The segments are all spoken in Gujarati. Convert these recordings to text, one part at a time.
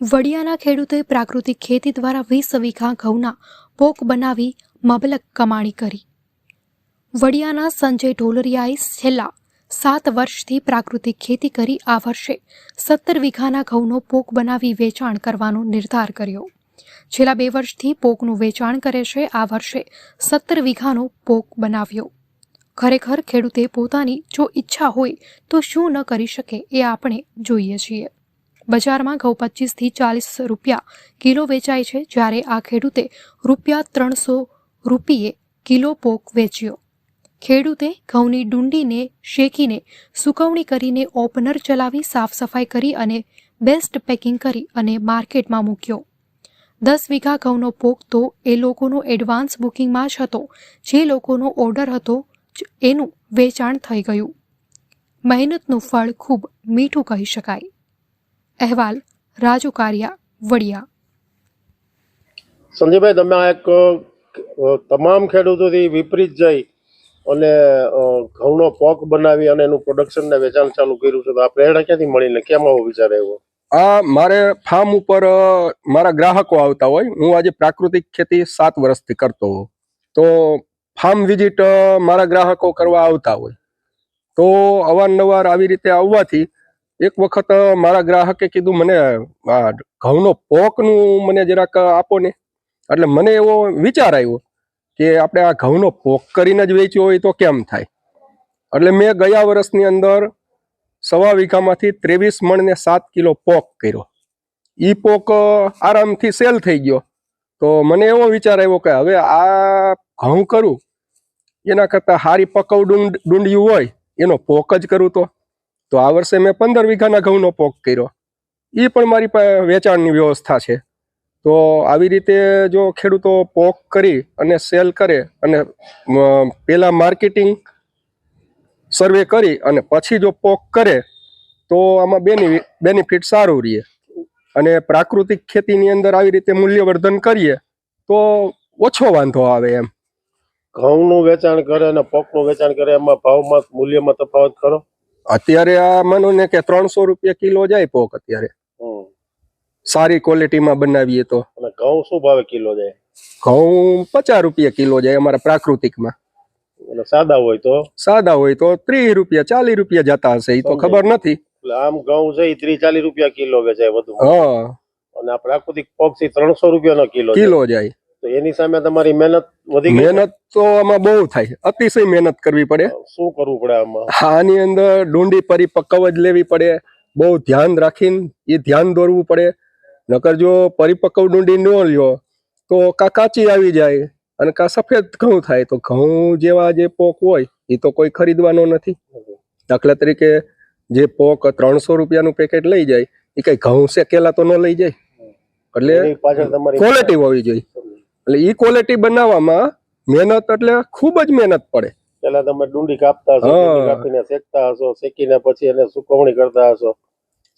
વડિયાના ખેડૂતોએ પ્રાકૃતિક ખેતી દ્વારા વીસ વીઘા ઘઉંના પોક બનાવી મબલક કમાણી કરી. વડિયાના સંજય ઢોલરિયાએ છેલ્લા સાત વર્ષથી પ્રાકૃતિક ખેતી કરી આ વર્ષે સત્તર વીઘાના ઘઉંનો પોક બનાવી વેચાણ કરવાનો નિર્ધાર કર્યો. છેલ્લા બે વર્ષથી પોકનું વેચાણ કરે છે, આ વર્ષે સત્તર વીઘાનો પોક બનાવ્યો. ખરેખર ખેડૂતે પોતાની જો ઈચ્છા હોય તો શું ન કરી શકે એ આપણે જોઈએ છીએ. બજારમાં ઘઉં પચીસથી ચાલીસ રૂપિયા કિલો વેચાય છે, જ્યારે આ ખેડૂતે રૂપિયા ત્રણસો રૂપિયે કિલો પોક વેચ્યો. ખેડૂતે ઘઉંની ડુંડીને શેકીને સુકવણી કરીને ઓપનર ચલાવી, સાફ સફાઈ કરી અને બેસ્ટ પેકિંગ કરી અને માર્કેટમાં મૂક્યો. દસ વીઘા ઘઉંનો પોક તો એ લોકોનો એડવાન્સ બુકિંગમાં જ હતો. જે લોકોનો ઓર્ડર હતો એનું વેચાણ થઈ ગયું. મહેનતનું ફળ ખૂબ મીઠું કહી શકાય. અહેવાલ રાજુ કારિયા વડિયા. સંજયભાઈ તમે આ એક તમામ ખેડૂતોથી વિપરીત જઈ અને ઘઉંનો પોક બનાવી અને એનું પ્રોડક્શન ને વેચાણ ચાલુ કર્યું છે તો આ પ્રેરણા ક્યાંથી મળીને કેમ આવો વિચાર આવ્યો? આ મારે ફાર્મ ઉપર મારા ગ્રાહકો આવતા હોય હું આજે પ્રાકૃતિક ખેતી સાત વર્ષથી કરતો હોઉં. તો ફાર્મ વિઝિટ મારા ગ્રાહકો કરવા આવતા હોય. તો અવારનવાર આવી રીતે આવવાથી એક વખત મારા ગ્રાહકે કીધું, મને આ ઘઉંનો પોકનું મને જરાક આપો ને. એટલે મને એવો વિચાર આવ્યો કે આપણે આ ઘઉંનો પોક કરીને જ વેચ્યો હોય તો કેમ થાય? એટલે મેં ગયા વર્ષની અંદર સવા વીઘામાંથી ત્રેવીસ મણ ને સાત કિલો પોક કર્યો. ઈ પોક આરામથી સેલ થઈ ગયો. તો મને એવો વિચાર આવ્યો કે હવે આ ઘઉં કરું, એના કરતાં હારી પકવ ડુંડ, ડુંડિયું હોય, એનો પોક જ કરું તો. તો આ વર્ષે મેં પંદર વીઘાના ઘઉંનો પોક કર્યો. એ પણ મારી પાસે વેચાણની વ્યવસ્થા છે. તો આવી રીતે જો ખેડૂતો પોક કરી અને સેલ કરે અને પહેલાં માર્કેટિંગ સર્વે કરી અને પછી જો પોક કરે, તો આમાં બેની, બેનિફિટ સારું રહે. અને પ્રાકૃતિક ખેતીની અંદર આવી રીતે મૂલ્યવર્ધન કરીએ, તો ઓછો વાંધો આવે એમ. ઘઉંનું વેચાણ કરે અને પોકનું વેચાણ કરે, એમાં ભાવમાં, મૂલ્યમાં તફાવત ખરો? અત્યારે આ માનો ને કે ત્રણસો રૂપિયા કિલો જાય પોક અત્યારે. સારી ક્વોલિટીમાં બનાવીએ તો. અને ઘઉં શું ભાવે કિલો જાય? ઘઉં પચાસ રૂપિયા કિલો જાય અમારા પ્રાકૃતિકમાં. સાદા હોય તો? સાદા હોય તો ત્રીસ રૂપિયા ચાલીસ રૂપિયા જતા હશે એ તો ખબર નથી. આમ ઘઉં છે એ ત્રીસ ચાલીસ રૂપિયા કિલો વેચાય વધુ. હા. અને આ પ્રાકૃતિક પોકથી ત્રણસો રૂપિયાનો કિલો કિલો જાય. તો એની સામે તમારી મહેનત વધી મહેનત તો આમાં બહુ થાય. અતિશય મહેનત કરવી પડે. શું કરવું પડે આમાં? આની અંદર ડુંડી પરિપક્વ જ લેવી પડે. બહુ ધ્યાન રાખીને એ ધ્યાન દોરવું પડે. નકર જો પરિપક્વ ડુંડી ન લ્યો તો કા કાચી આવી જાય અને કા સફેદ ઘઉં થાય. તો ઘઉં જેવા જે પોક હોય એ તો કોઈ ખરીદવાનો નથી. દાખલા તરીકે જે પોક ત્રણસો રૂપિયાનું પેકેટ લઈ જાય એ કઈ ઘઉં શેકેલા તો ન લઈ જાય. એટલે પાછળ તમારી ક્વોલિટી હોવી જોઈએ. એટલે ઈ ક્વોલિટી બનાવવામાં મહેનત એટલે ખૂબ જ મહેનત પડે પેલા તમે ડુંડી કાપતા હશો. કાપીને શેકતા હશો શેકીને પછી એને સુકવણી કરતા હશો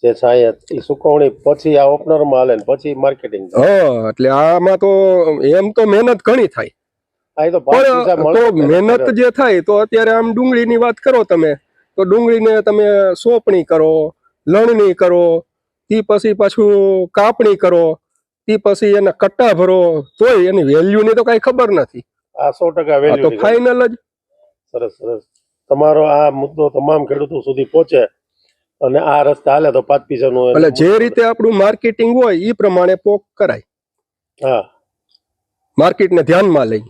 જે છાંય એ સુકવણી પછી આ ઓપનરમાં હાલે ને પછી માર્કેટિંગ હા એટલે આમાં તો એમ તો મહેનત ઘણી થાય તો. મહેનત જે થાય તો અત્યારે આમ ડુંગળીની વાત કરો તમે તો ડુંગળીને તમે સોપણી કરો લણણી કરો તે પછી પાછું કાપણી કરો તે પછી એના કટ્ટા ભરો તોય એની વેલ્યુની તો કઈ ખબર નથી. આ સો ટકા વેલ્યુ તો વેલ્યુ ફાઇનલ જ. સરસ સરસ. તમારો આ મુદ્દો તમામ ખેડૂતો સુધી પહોંચે અને આ રસ્તા હાલે તો પાંચ પૈસાનું એટલે જે રીતે આપણું માર્કેટિંગ હોય એ પ્રમાણે પોક કરાય. હા. માર્કેટને ધ્યાનમાં લઈ.